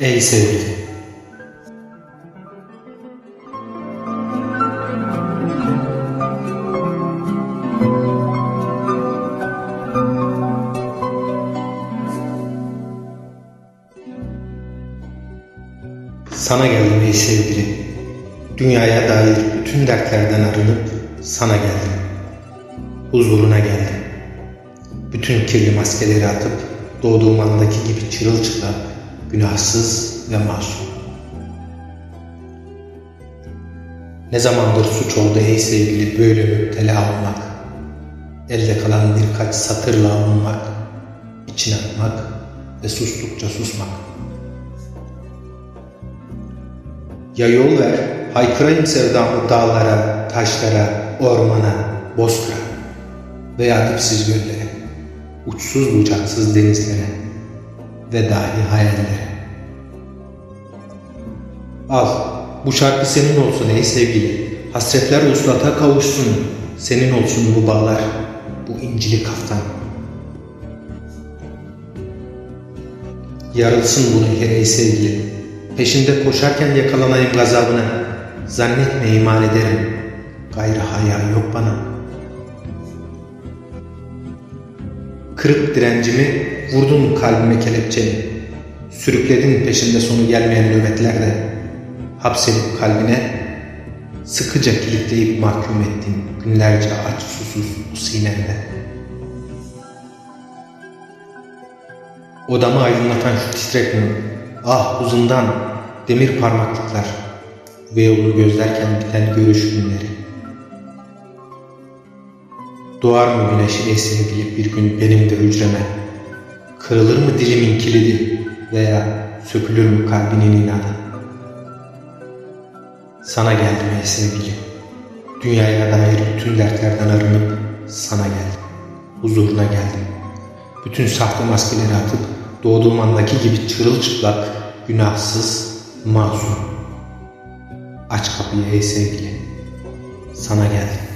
Ey sevgili. Sana geldim ey sevgili. Dünyaya dair bütün dertlerden arınıp sana geldim. Huzuruna geldim. Bütün kirli maskeleri atıp doğduğum andaki gibi çırılçıplak, günahsız ve masum. Ne zamandır suç oldu ey sevgili böyle müptela olmak, elde kalan birkaç satırla avunmak, içine atmak ve sustukça susmak. Ya yol ver, haykırayım sevdamı dağlara, taşlara, ormana, bozkıra veya dipsiz göllere, uçsuz bucaksız denizlere ve dahi hayallere. Al, bu şarkı senin olsun ey sevgili. Hasretler uslata kavuşsun, senin olsun bu bağlar, bu incili kaftan. Yarılsın bu nehir ey sevgili. Peşinde koşarken yakalanayım gazabına. Zannetme iman ederim. Gayrı haya yok bana. Kırık direncimi vurdun kalbime kelepçeni. Sürükledin peşinde sonu gelmeyen nöbetlerde. Hapsedip kalbine sıkıca kilitleyip mahkum ettin günlerce aç susuz bu sinemde. Odamı aydınlatan şu titrek ah uzundan demir parmaklıklar ve yolu gözlerken biten görüş günleri. Doğar mı güneş ey sevgili bir gün benim de hücreme? Kırılır mı dilimin kilidi veya sökülür mü kalbinin inadı? Sana geldim ey sevgili. Dünyaya dair bütün dertlerden arınıp sana geldim. Huzuruna geldim. Bütün sahte maskeleri atıp doğduğum andaki gibi çırılçıplak, günahsız, masum. Aç kapıyı ey sevgili. Sana geldim.